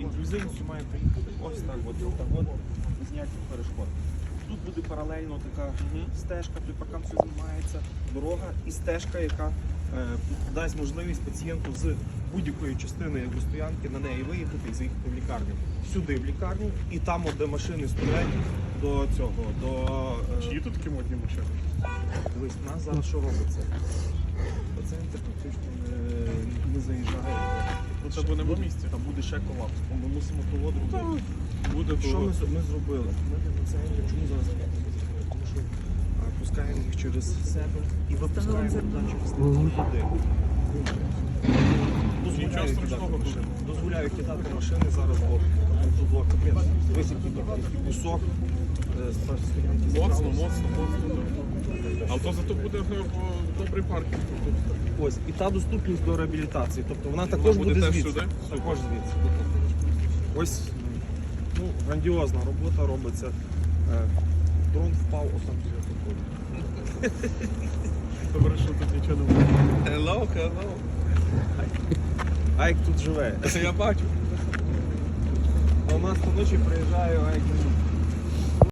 Інклюзивністю має приїхати ось так, от, так от, без ніяких перешкод. Тут буде паралельно така стежка, при все знімається, дорога і стежка, яка е, дасть можливість пацієнту з будь-якої частини стоянки на неї виїхати і заїхати в лікарню. Сюди в лікарню, і там, от, де машини стоять, до цього, до е, Чи є тут такі модні машини? Дивись, у нас зараз що робиться? Це бо нема Буде- місця. Та буде ще колапс, бо ми мусимо провод робити. Буде Що ми, з- ми зробили? Ми для пацієнтів чому зараз зробили? Тому що а, пускаємо їх через себе і випускаємо туди через. Дозволяю Нічого кидати страшного машини. Дозволяю кидати машини зараз, бо тут було капець. Високий кусок. е, з першої стоянки Моцно, забралося. моцно, моцно. Але то зато буде е, добрий паркінг. Ось, і та доступність до реабілітації. Тобто вона також буде буде, звідси. Також звідси. Ось ну, грандіозна робота робиться. Е, Дрон впав, ось там все. Добре, що тут нічого не буде. Hello, hello. Айк тут живе. Я бачу. А у нас по ночі приїжджає Айк.